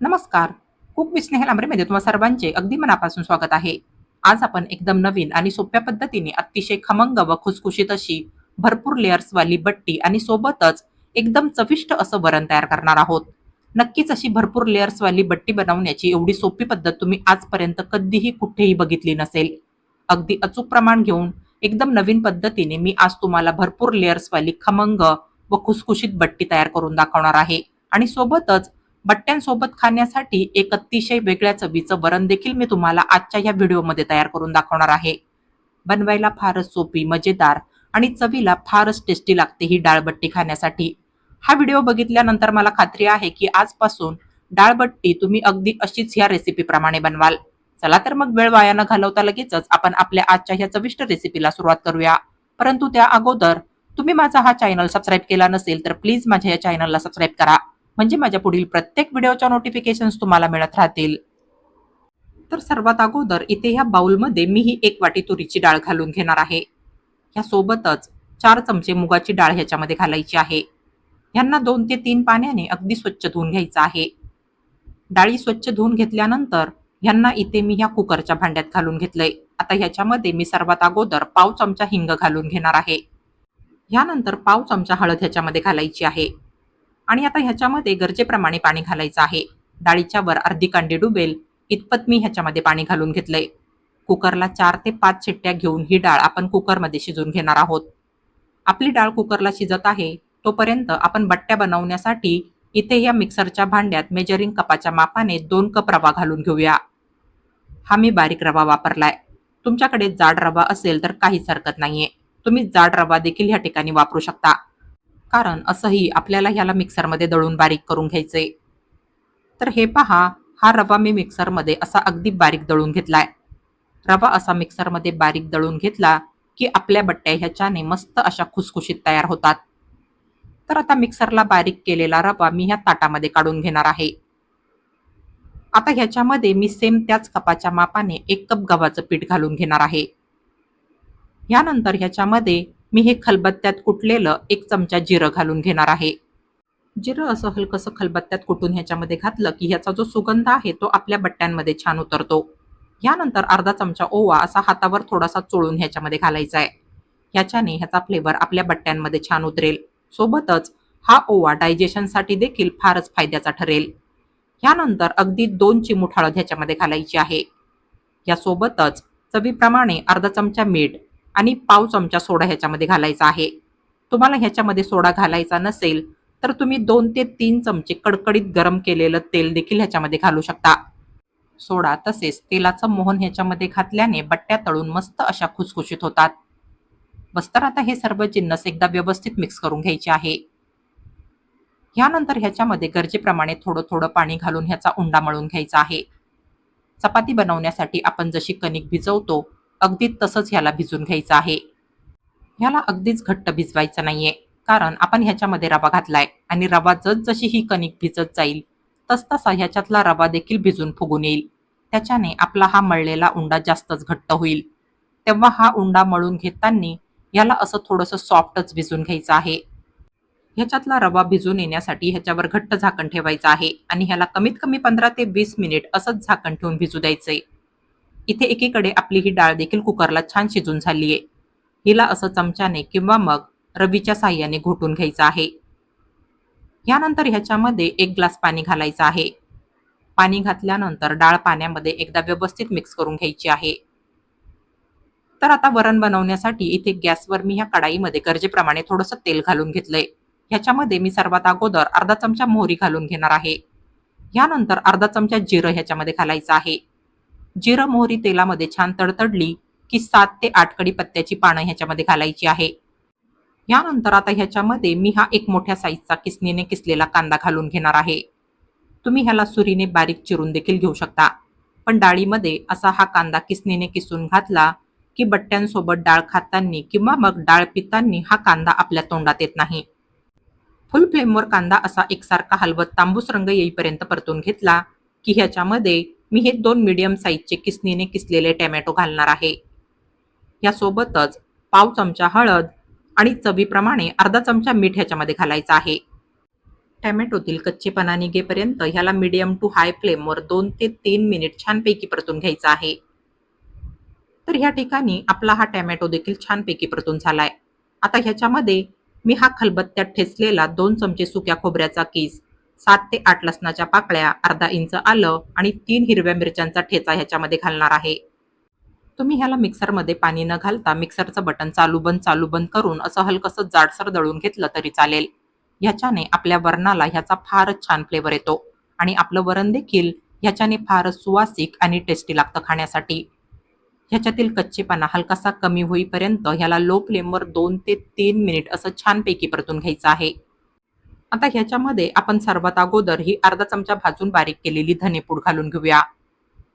नमस्कार. Cook with Snehal आमरेमध्ये तुम्हा सर्वांचे अगदी मनापासून स्वागत आहे. आज आपण एकदम नवीन आणि सोप्या पद्धतीने अतिशय खमंग व खुसखुशीत अशी भरपूर लेअर्सवाली बट्टी आणि सोबतच एकदम चविष्ट असं वरण तयार करणार आहोत. नक्कीच अशी भरपूर लेअर्सवाली बट्टी बनवण्याची एवढी सोपी पद्धत तुम्ही आजपर्यंत कधीही कुठेही बघितली नसेल. अगदी अचूक प्रमाण घेऊन एकदम नवीन पद्धतीने मी आज तुम्हाला भरपूर लेअर्सवाली खमंग व खुसखुशीत बट्टी तयार करून दाखवणार आहे. आणि सोबतच बट्ट्यांसोबत खाण्यासाठी एक अतिशय वेगळ्या चवीचं वरण देखील मी तुम्हाला आजच्या या व्हिडिओमध्ये तयार करून दाखवणार आहे. बनवायला फारच सोपी मजेदार आणि चवीला फारच टेस्टी लागते ही डाळबट्टी खाण्यासाठी. हा व्हिडिओ बघितल्यानंतर मला खात्री आहे की आजपासून डाळबट्टी तुम्ही अगदी अशीच ह्या रेसिपीप्रमाणे बनवाल. चला तर मग वेळ वाया न घालवता लगेचच आपण आपल्या आजच्या ह्या चविष्ट रेसिपीला सुरुवात करूया. परंतु त्या अगोदर तुम्ही माझा हा चॅनल सबस्क्राईब केला नसेल तर प्लीज माझ्या या चॅनलला सबस्क्राईब करा. म्हणजे माझ्या पुढील प्रत्येक व्हिडिओच्या नोटिफिकेशन्स तुम्हाला मिळत राहतील. तर सर्वात अगोदर इथे ह्या बाउलमध्ये मी ही एक वाटी तुरीची डाळ घालून घेणार आहे. ह्या सोबतच चार चमचे मुगाची डाळ ह्याच्यामध्ये घालायची आहे. ह्यांना दोन ते तीन पाण्याने अगदी स्वच्छ धुवून घ्यायचं आहे. डाळी स्वच्छ धुवून घेतल्यानंतर ह्यांना इथे मी ह्या कुकरच्या भांड्यात घालून घेतलंय. आता ह्याच्यामध्ये मी सर्वात अगोदर पाव चमचा हिंग घालून घेणार आहे. ह्यानंतर पाव चमचा हळद ह्याच्यामध्ये घालायची आहे. आणि आता ह्याच्यामध्ये गरजेप्रमाणे पाणी घालायचं आहे. डाळीच्या वर अर्धी कांडी डुबेल इतपत मी ह्याच्यामध्ये पाणी घालून घेतलंय. कुकरला चार ते पाच शिट्ट्या घेऊन ही डाळ आपण कुकरमध्ये शिजून घेणार आहोत. आपली डाळ कुकरला शिजत आहे तोपर्यंत आपण बट्ट्या बनवण्यासाठी इथे या मिक्सरच्या भांड्यात मेजरिंग कपाच्या मापाने दोन कप रवा घालून घेऊया. हा मी बारीक रवा वापरलाय. तुमच्याकडे जाड रवा असेल तर काहीच हरकत नाहीये. तुम्ही जाड रवा देखील ह्या ठिकाणी वापरू शकता. कारण असंही आपल्याला ह्याला मिक्सरमध्ये दळून बारीक करून घ्यायचे तर हे पहा हा रवा मी मिक्सरमध्ये असा अगदी बारीक दळून घेतलाय. रवा असा मिक्सरमध्ये बारीक दळून घेतला की आपल्या बट्ट्या ह्याच्याने मस्त अशा खुसखुशीत तयार होतात. तर आता मिक्सरला बारीक केलेला रवा मी ह्या ताटामध्ये काढून घेणार आहे. आता ह्याच्यामध्ये मी सेम त्याच कपाच्या मापाने एक कप गव्हाचं पीठ घालून घेणार आहे. यानंतर ह्याच्यामध्ये मी हे खलबत्त्यात कुटलेलं एक चमचा जिरं घालून घेणार आहे. जिरं असं हलकंसं खलबत्त्यात कुटून ह्याच्यामध्ये घातलं की ह्याचा जो सुगंध आहे तो आपल्या बट्ट्यांमध्ये छान उतरतो. यानंतर अर्धा चमचा ओवा असा हातावर थोडासा चोळून ह्याच्यामध्ये घालायचा आहे ह्याच्याने ह्याचा फ्लेवर आपल्या बट्ट्यांमध्ये छान उतरेल. सोबतच हा ओवा डायजेशनसाठी देखील फारच फायद्याचा ठरेल. यानंतर अगदी दोन चिमूट हळद ह्याच्यामध्ये घालायची आहे. यासोबतच चवीप्रमाणे अर्धा चमचा मीठ आणि पाव चमचा सोडा ह्याच्यामध्ये घालायचा आहे. तुम्हाला ह्याच्यामध्ये सोडा घालायचा नसेल तर तुम्ही दोन ते तीन चमचे कडकडीत गरम केलेलं तेल देखील ह्याच्यामध्ये घालू शकता. सोडा तसेच तेलाचं मोहन ह्याच्यामध्ये घातल्याने बट्ट्या तळून मस्त अशा खुसखुशीत होतात. बस्तर आता हे सर्व जिन्नस एकदा व्यवस्थित मिक्स करून घ्यायचे आहे. ह्यानंतर ह्याच्यामध्ये गरजेप्रमाणे थोडं थोडं पाणी घालून ह्याचा उंडा मळून घ्यायचा आहे. चपाती बनवण्यासाठी आपण जशी कणिक भिजवतो अगदी तसंच ह्याला भिजून घ्यायचं आहे. ह्याला अगदीच घट्ट भिजवायचं नाहीये. कारण आपण ह्याच्यामध्ये रवा घातलाय आणि रवा जसजशी ही कणिक भिजत जाईल तस तसा ह्याच्यातला रवा देखील भिजून फुगून येईल. त्याच्याने आपला हा मळलेला उंडा जास्तच घट्ट होईल. तेव्हा हा उंडा मळून घेताना याला असं थोडंसं सॉफ्टच भिजून घ्यायचं आहे. ह्याच्यातला रवा भिजून येण्यासाठी ह्याच्यावर घट्ट झाकण ठेवायचं आहे आणि ह्याला कमीत कमी पंधरा ते वीस मिनिट असंच झाकण ठेवून भिजू द्यायचंय. इथे एकीकडे आपली ही डाळ देखील कुकरला छान शिजून झालीये हिला असं चमच्याने किंवा मग रवीच्या साह्याने घोटून घ्यायचं आहे. यानंतर ह्याच्यामध्ये एक ग्लास पाणी घालायचं आहे. पाणी घातल्यानंतर डाळ पाण्यामध्ये एकदा व्यवस्थित मिक्स करून घ्यायची आहे. तर आता वरण बनवण्यासाठी इथे गॅसवर मी ह्या कढाईमध्ये गरजेप्रमाणे थोडंसं तेल घालून घेतलंय. ह्याच्यामध्ये मी सर्वात अगोदर अर्धा चमचा मोहरी घालून घेणार आहे. यानंतर अर्धा चमचा जिरं ह्याच्यामध्ये घालायचं आहे. जिरं मोहरी तेलामध्ये छान तडतडली की सात ते आठ कडी पत्त्याची पानं ह्याच्यामध्ये घालायची आहे. यानंतर आता ह्याच्यामध्ये मी हा एक मोठ्या साईजचा किसनीने किसलेला कांदा घालून घेणार आहे. तुम्ही ह्याला सुरीने बारीक चिरून देखील घेऊ शकता. पण डाळीमध्ये असा हा कांदा किसनीने किसून घातला की बट्ट्यांसोबत डाळ खाताना किंवा मग डाळ पितांनी हा कांदा आपल्या तोंडात येत नाही. फुल फ्लेमवर कांदा असा एकसारखा हलवत तांबूस रंग येईपर्यंत परतून घेतला की ह्याच्यामध्ये मी हे दोन मीडियम साईजचे किसनीने किसलेले टॅमॅटो घालणार आहे. यासोबतच पाव चमचा हळद आणि चवीप्रमाणे अर्धा चमचा मीठ ह्याच्यामध्ये घालायचा आहे. टॅमॅटोतील कच्चेपणा निघेपर्यंत ह्याला मीडियम टू हाय फ्लेमवर दोन ते तीन मिनिट छानपैकी परतून घ्यायचा आहे. तर ह्या ठिकाणी आपला हा टॅमॅटो देखील छानपैकी परतून झालाय. आता ह्याच्यामध्ये मी हा खलबत्त्यात ठेचलेला दोन चमचे सुक्या खोबऱ्याचा किस सात ते आठ लसणाच्या पाकळ्या अर्धा इंच आलं आणि तीन हिरव्या मिरच्यांचा ठेचा ह्याच्यामध्ये घालणार आहे. तुम्ही ह्याला मिक्सरमध्ये पाणी न घालता मिक्सरचं बटन चालू बंद चालू बंद करून असं हलकसं जाडसर दळून घेतलं तरी चालेल. ह्याच्याने आपल्या वरणाला ह्याचा फारच छान फ्लेवर येतो आणि आपलं वरण देखील ह्याच्याने फारच सुवासिक आणि टेस्टी लागतं खाण्यासाठी. ह्याच्यातील कच्चेपणा हलकासा कमी होईपर्यंत ह्याला लो फ्लेमवर दोन ते तीन मिनिट असं छानपैकी परतून घ्यायचं आहे. आता ह्याच्यामध्ये आपण सर्वात अगोदर ही अर्धा चमचा भाजून बारीक केलेली धनेपूड घालून घेऊया.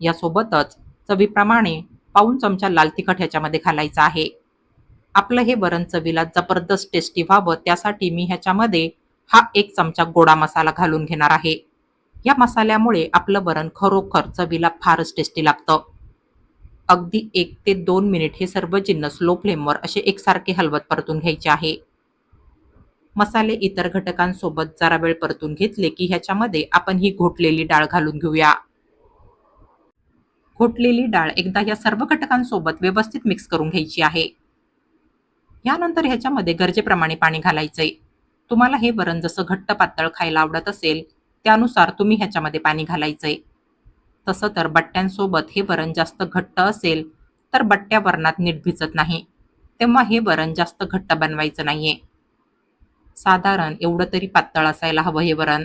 यासोबतच चवीप्रमाणे पाऊन चमचा लाल तिखट ह्याच्यामध्ये घालायचा आहे. आपलं हे वरण चवीला जबरदस्त टेस्टी व्हावं त्यासाठी मी ह्याच्यामध्ये हा एक चमचा गोडा मसाला घालून घेणार आहे. या मसाल्यामुळे आपलं वरण खरोखर चवीला फारच टेस्टी लागतं. अगदी एक ते दोन मिनिट हे सर्व जिन्नस लो फ्लेमवर असे एकसारखे हलवत परतून घ्यायचे आहे. मसाले इतर घटकांसोबत जरा वेळ परतून घेतले की ह्याच्यामध्ये आपण ही घोटलेली डाळ घालून घेऊया. घोटलेली डाळ एकदा या सर्व घटकांसोबत व्यवस्थित मिक्स करून घ्यायची आहे. यानंतर ह्याच्यामध्ये गरजेप्रमाणे पाणी घालायचंय. तुम्हाला हे वरण जसं घट्ट पातळ खायला आवडत असेल त्यानुसार तुम्ही ह्याच्यामध्ये पाणी घालायचंय. तसं तर बट्ट्यांसोबत हे वरण जास्त घट्ट असेल तर बट्ट्या वरणात नीट भिजत नाही. तेव्हा हे वरण जास्त घट्ट बनवायचं नाहीये. साधारण एवढं तरी पातळ असायला हवं हे वरण.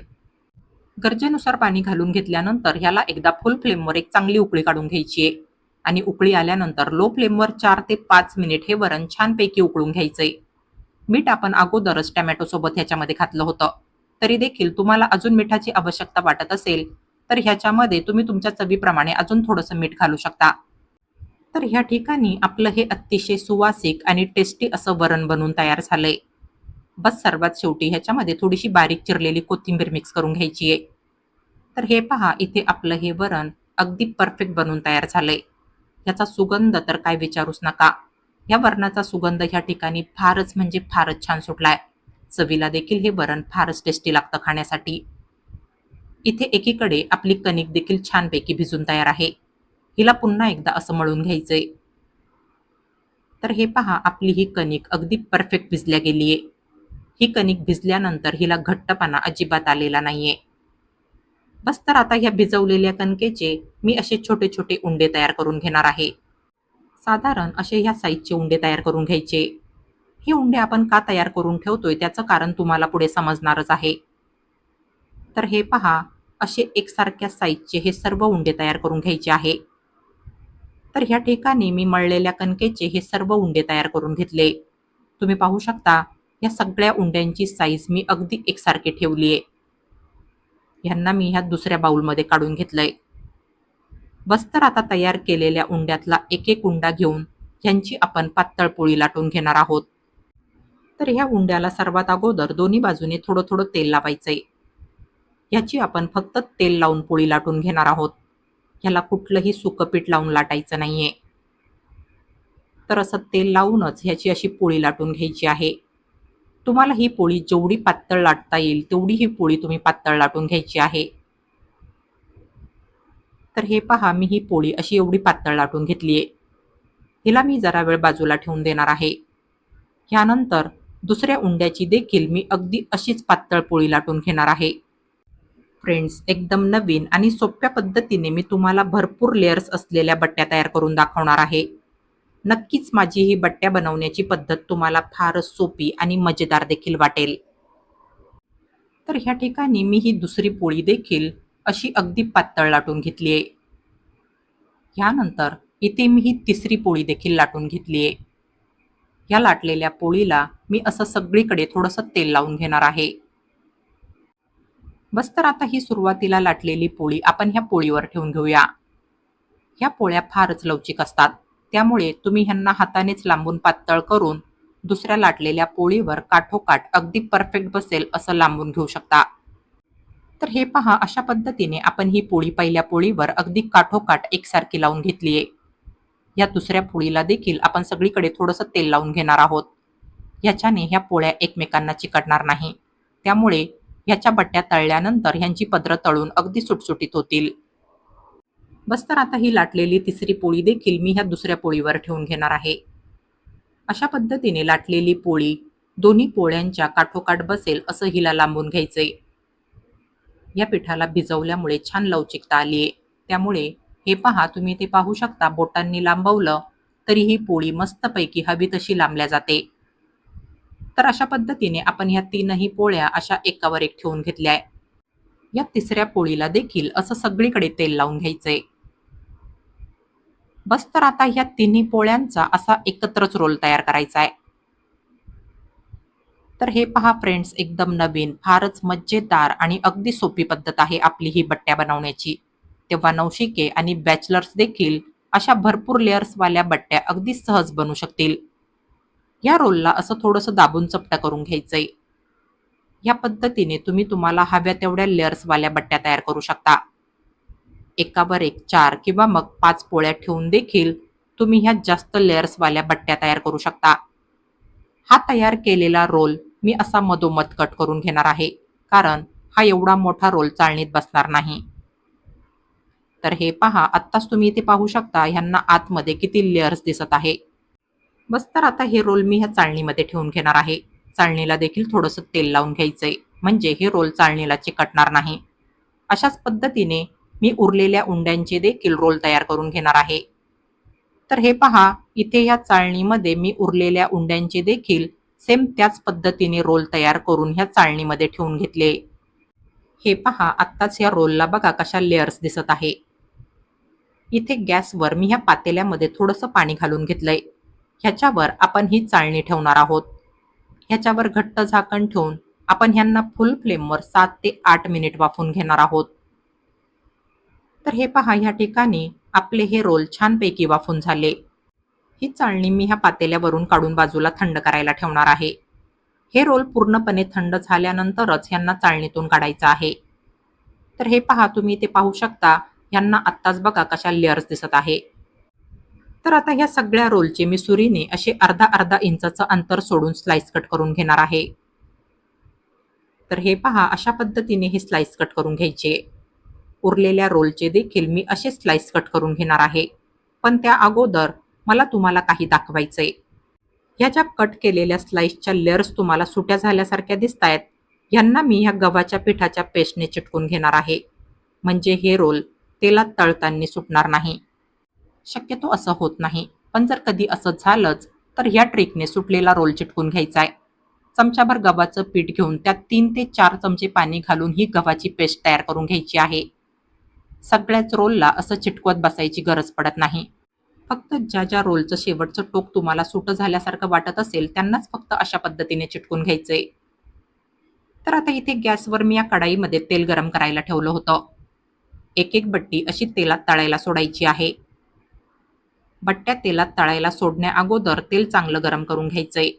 गरजेनुसार पाणी घालून घेतल्यानंतर ह्याला एकदा फुल फ्लेमवर एक चांगली उकळी काढून घ्यायची आहे. आणि उकळी आल्यानंतर लो फ्लेमवर चार ते पाच मिनिट हे वरण छानपैकी उकळून घ्यायचंय. मीठ आपण अगोदरच टॅमॅटोसोबत ह्याच्यामध्ये घातलं होतं. तरी देखील तुम्हाला अजून मिठाची आवश्यकता वाटत असेल तर ह्याच्यामध्ये तुम्ही तुमच्या चवीप्रमाणे अजून थोडंसं मीठ घालू शकता. तर ह्या ठिकाणी आपलं हे अतिशय सुवासिक आणि टेस्टी असं वरण बनून तयार झालंय. बस सर्वात शेवटी ह्याच्यामध्ये थोडीशी बारीक चिरलेली कोथिंबीर मिक्स करून घ्यायची आहे. तर हे पहा इथे आपलं हे वरण अगदी परफेक्ट बनून तयार झालंय. ह्याचा सुगंध तर काय विचारूच नका. या वरणाचा सुगंध ह्या ठिकाणी फारच म्हणजे फारच छान सुटलाय. चवीला देखील हे वरण फारच टेस्टी लागतं खाण्यासाठी. इथे एकीकडे आपली कणिक देखील छानपैकी भिजून तयार आहे. हिला पुन्हा एकदा असं मळून घ्यायचंय. तर हे पहा आपली ही कणिक अगदी परफेक्ट भिजल्या गेलीये. ही कणिक भिजल्यानंतर हिला घट्टपणा अजिबात आलेला नाहीये. बस तर आता ह्या भिजवलेल्या कणकेचे मी असे छोटे छोटे उंडे तयार करून घेणार आहे. साधारण असे ह्या साईजचे उंडे तयार करून घ्यायचे. हे उंडे आपण का तयार करून ठेवतोय त्याचं कारण तुम्हाला पुढे समजणारच आहे. तर हे पहा असे एकसारख्या साईजचे हे सर्व उंडे तयार करून घ्यायचे आहे. तर ह्या ठिकाणी मी मळलेल्या कणकेचे हे सर्व उंडे तयार करून घेतले. तुम्ही पाहू शकता या सगळ्या उंड्यांची साईज मी अगदी एकसारखी ठेवली आहे. ह्यांना मी ह्या दुसऱ्या बाऊलमध्ये काढून घेतलंय. बस तर आता तयार केलेल्या उंड्यातला एक एक उंडा घेऊन ह्यांची आपण पातळ पोळी लाटून घेणार आहोत. तर ह्या उंड्याला सर्वात अगोदर दोन्ही बाजूने थोडं थोडं तेल लावायचंय. ह्याची आपण फक्त तेल लावून पोळी लाटून घेणार आहोत. ह्याला कुठलंही सुकं पीठ लावून लाटायचं नाहीये. तर असं तेल लावूनच ह्याची अशी पोळी लाटून घ्यायची आहे. तुम्हाला ही पोळी जेवढी पातळ लाटता येईल तेवढी ही पोळी तुम्ही पातळ लाटून घ्यायची आहे. तर हे पहा मी ही पोळी अशी एवढी पातळ लाटून घेतली आहे. हिला मी जरा वेळ बाजूला ठेवून देणार आहे. ह्यानंतर दुसऱ्या उंड्याची देखील मी अगदी अशीच पातळ पोळी लाटून घेणार आहे. फ्रेंड्स एकदम नवीन आणि सोप्या पद्धतीने मी तुम्हाला भरपूर लेयर्स असलेल्या बट्ट्या तयार करून दाखवणार आहे. नक्कीच माझी ही बट्ट्या बनवण्याची पद्धत तुम्हाला फारच सोपी आणि मजेदार देखील वाटेल. तर ह्या ठिकाणी मी ही दुसरी पोळी देखील अशी अगदी पातळ लाटून घेतली आहे. ह्यानंतर इथे मी ही तिसरी पोळी देखील लाटून घेतली आहे. ह्या लाटलेल्या पोळीला मी असं सगळीकडे थोडंसं तेल लावून घेणार आहे. बस तर आता ही सुरुवातीला लाटलेली पोळी आपण ह्या पोळीवर ठेवून घेऊया. ह्या पोळ्या फारच लवचिक असतात. त्यामुळे तुम्ही ह्यांना हातानेच लांबून पातळ करून दुसऱ्या लाटलेल्या पोळीवर काठोकाठ अगदी परफेक्ट बसेल असं लांबून घेऊ शकता. तर हे पहा अशा पद्धतीने आपण ही पोळी पहिल्या पोळीवर अगदी काठोकाठ एकसारखी लावून घेतली आहे. या दुसऱ्या पोळीला देखील आपण सगळीकडे थोडंसं तेल लावून घेणार आहोत. याच्याने ह्या पोळ्या एकमेकांना चिकटणार नाही. त्यामुळे ह्याच्या बट्ट्या तळल्यानंतर ह्यांची पदरं तळून अगदी सुटसुटीत होतील. बस तर आता ही लाटलेली तिसरी पोळी देखील मी ह्या दुसऱ्या पोळीवर ठेवून घेणार आहे. अशा पद्धतीने लाटलेली पोळी दोन्ही पोळ्यांच्या काठोकाठ बसेल असं हिला लांबून घ्यायचंय. या पिठाला भिजवल्यामुळे छान लवचिकता आली आहे त्यामुळे हे पहा तुम्ही ते पाहू शकता बोटांनी लांबवलं तरी ही पोळी मस्तपैकी हवी तशी लांबल्या जाते. तर अशा पद्धतीने आपण ह्या तीनही पोळ्या अशा एकावर एक ठेवून घेतल्या या तिसऱ्या पोळीला देखील असं सगळीकडे तेल लावून घ्यायचंय. बस तर आता ह्या तिन्ही पोळ्यांचा असा एकत्रच रोल तयार करायचा आहे. तर हे पहा फ्रेंड्स एकदम नवीन फारच मज्जेदार आणि अगदी सोपी पद्धत आहे आपली ही बट्ट्या बनवण्याची. तेव्हा नवशिके आणि बॅचलर्स देखील अशा भरपूर लेअर्सवाल्या बट्ट्या अगदी सहज बनू शकतील. या रोलला असं थोडंसं दाबून चपटा करून घ्यायचंय. या पद्धतीने तुम्ही तुम्हाला हव्या तेवढ्या लेअर्सवाल्या बट्ट्या तयार करू शकता. एकावर एक चार किंवा मग पाच पोळ्या ठेवून देखील तुम्ही ह्या जास्त लेअर्सवाल्या बट्ट्या तयार करू शकता. हा तयार केलेला रोल मी असा मधोमध कट करून घेणार आहे कारण हा एवढा मोठा रोल चाळणीत बसणार नाही. तर हे पहा आत्ताच तुम्ही इथे पाहू शकता ह्यांना आतमध्ये किती लेअर्स दिसत आहे. बस तर आता हे रोल मी ह्या चाळणीमध्ये ठेवून घेणार आहे. चाळणीला देखील थोडंसं तेल लावून घ्यायचंय म्हणजे हे रोल चाळणीला चिकटणार नाही. अशाच पद्धतीने मी उरलेल्या उंड्यांचे देखील रोल तयार करून घेणार आहे. तर हे पहा इथे ह्या चाळणीमध्ये मी उरलेल्या उंड्यांचे देखील सेम त्याच पद्धतीने रोल तयार करून ह्या चाळणीमध्ये ठेवून घेतले. हे पहा आत्ताच या रोलला बघा कशा लेअर्स दिसत आहे. इथे गॅसवर मी ह्या पातेल्यामध्ये थोडंसं पाणी घालून घेतलंय. ह्याच्यावर आपण ही चाळणी ठेवणार आहोत. ह्याच्यावर घट्ट झाकण ठेवून आपण ह्यांना फुल फ्लेमवर सात ते आठ मिनिट वाफून घेणार आहोत. तर हे पहा ह्या ठिकाणी आपले हे रोल छानपैकी वाफून झाले. ही चाळणी मी ह्या पातेल्यावरून काढून बाजूला थंड करायला ठेवणार आहे. हे रोल पूर्णपणे थंड झाल्यानंतरच ह्यांना चाळणीतून काढायचं आहे. तर हे पहा तुम्ही ते पाहू शकता ह्यांना आत्ताच बघा कशा लेअर्स दिसत आहे. तर आता ह्या सगळ्या रोलचे मी सुरीने असे अर्धा अर्धा इंचाचं अंतर सोडून स्लाइस कट करून घेणार आहे. तर हे पहा अशा पद्धतीने हे स्लाइस कट करून घ्यायचे. उरलेल्या रोलचे देखील मी असे स्लाइस कट करून घेणार आहे. पण त्या अगोदर मला तुम्हाला काही दाखवायचंय. ह्या ज्या कट केलेल्या स्लाइसच्या लेअर्स तुम्हाला सुट्या झाल्यासारख्या दिसत आहेत ह्यांना मी ह्या गव्हाच्या पिठाच्या पेस्टने चिटकून घेणार आहे. म्हणजे हे रोल तेलात तळताना सुटणार नाही. शक्यतो असं होत नाही. पण जर कधी असं झालंच तर ह्या ट्रिकने सुटलेला रोल चिटकून घ्यायचा आहे चमच्याभर गव्हाचं पीठ घेऊन त्यात तीन ते चार चमचे पाणी घालून ही गव्हाची पेस्ट तयार करून घ्यायची आहे. सगळ्याच रोलला असं चिटकवत बसायची गरज पडत नाही. फक्त ज्या ज्या रोलचं शेवटचं टोक तुम्हाला सुट झाल्यासारखं वाटत असेल त्यांनाच फक्त अशा पद्धतीने चिटकून घ्यायचंय. तर आता इथे गॅसवर मी या कढाईमध्ये तेल गरम करायला ठेवलं होतं. एक एक बट्टी अशी तेलात तळायला सोडायची आहे. बट्ट्या तेलात तळायला सोडण्या अगोदर तेल चांगलं गरम करून घ्यायचंय.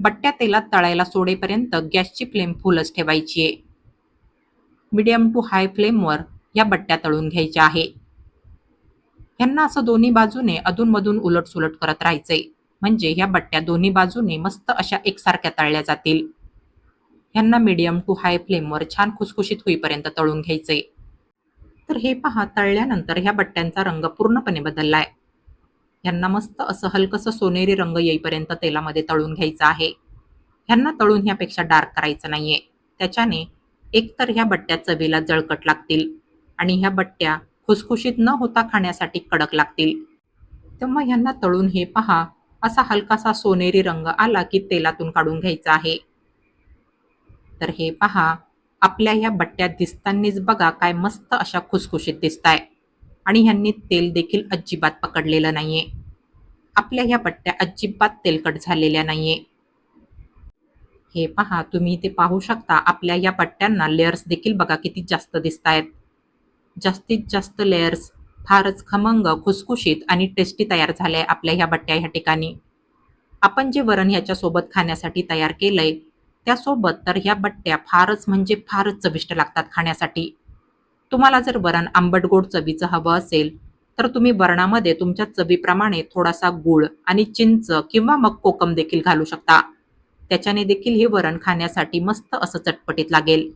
बट्ट्या तेलात तळायला सोडेपर्यंत गॅसची फ्लेम फुलच ठेवायची आहे मिडियम टू हाय फ्लेमवर या बट्ट्या तळून घ्यायच्या आहे. ह्यांना असं दोन्ही बाजूने अधूनमधून उलटसुलट करत राहायचंय. म्हणजे ह्या बट्ट्या दोन्ही बाजूने मस्त अशा एकसारख्या तळल्या जातील. ह्यांना मीडियम टू हाय फ्लेमवर छान खुसखुशीत होईपर्यंत तळून घ्यायचे तर हे पहा तळल्यानंतर ह्या बट्ट्यांचा रंग पूर्णपणे बदललाय. ह्यांना मस्त असं हलकसं सोनेरी रंग येईपर्यंत तेलामध्ये तळून घ्यायचं आहे. ह्यांना तळून ह्यापेक्षा डार्क करायचं नाहीये. त्याच्याने एकतर ह्या बट्ट्या चवीला जळकट लागतील. आणि ह्या बट्ट्या खुसखुशीत न होता खाण्यासाठी कडक लागतील. तेव्हा ह्यांना तळून हे पहा असा हलकासा सोनेरी रंग आला की तेलातून काढून घ्यायचा आहे. तर हे पहा आपल्या ह्या बट्ट्या दिसतानीच बघा काय मस्त अशा खुसखुशीत दिसताय. आणि ह्यांनी तेल देखील अजिबात पकडलेलं नाहीये. आपल्या ह्या बट्ट्या अजिबात तेलकट झालेल्या नाहीये. हे पहा तुम्ही ते पाहू शकता आपल्या या बट्ट्यांना लेयर्स देखील बघा किती जास्त दिसतायत. जास्तीत जास्त लेयर्स फारच खमंग खुसखुशीत आणि टेस्टी तयार झाल्या आपल्या ह्या बट्ट्या ह्या ठिकाणी. आपण जे वरण ह्याच्यासोबत खाण्यासाठी तयार केलंय त्यासोबत तर ह्या बट्ट्या फारच म्हणजे फारच चविष्ट लागतात खाण्यासाठी. तुम्हाला जर वरण आंबट गोड चवीचं हवं असेल तर तुम्ही वरणामध्ये तुमच्या चवीप्रमाणे थोडासा गूळ आणि चिंच किंवा मग कोकम देखील घालू शकता. त्याच्याने देखील हे वरण खाण्यासाठी मस्त असं चटपटीत लागेल.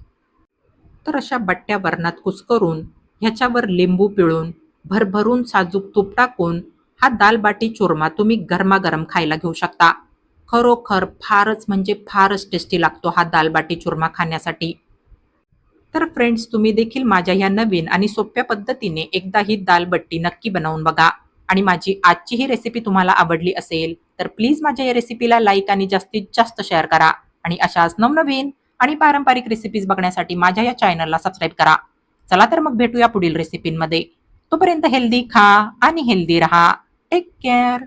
तर अशा बट्ट्या वरणात कुस्करून ह्याच्यावर लिंबू पिळून भरभरून साजूक तूप टाकून हा दाल बाटी चुरमा तुम्ही गरमागरम खायला घेऊ शकता. खरोखर फारच म्हणजे फारच टेस्टी लागतो हा दाल बाटी चुरमा खाण्यासाठी. तर फ्रेंड्स तुम्ही देखील माझ्या ह्या नवीन आणि सोप्या पद्धतीने एकदा ही दालबट्टी नक्की बनवून बघा. आणि माझी आजची ही रेसिपी तुम्हाला आवडली असेल तर प्लीज माझ्या या रेसिपीला लाईक आणि जास्तीत जास्त शेअर करा. आणि अशाच नवनवीन आणि पारंपरिक रेसिपीज बघण्यासाठी माझ्या या चॅनलला सबस्क्राईब करा. चला तर मग भेटूया पुढील रेसिपींमध्ये तोपर्यंत हेल्दी खा आणि हेल्दी राहा. Take care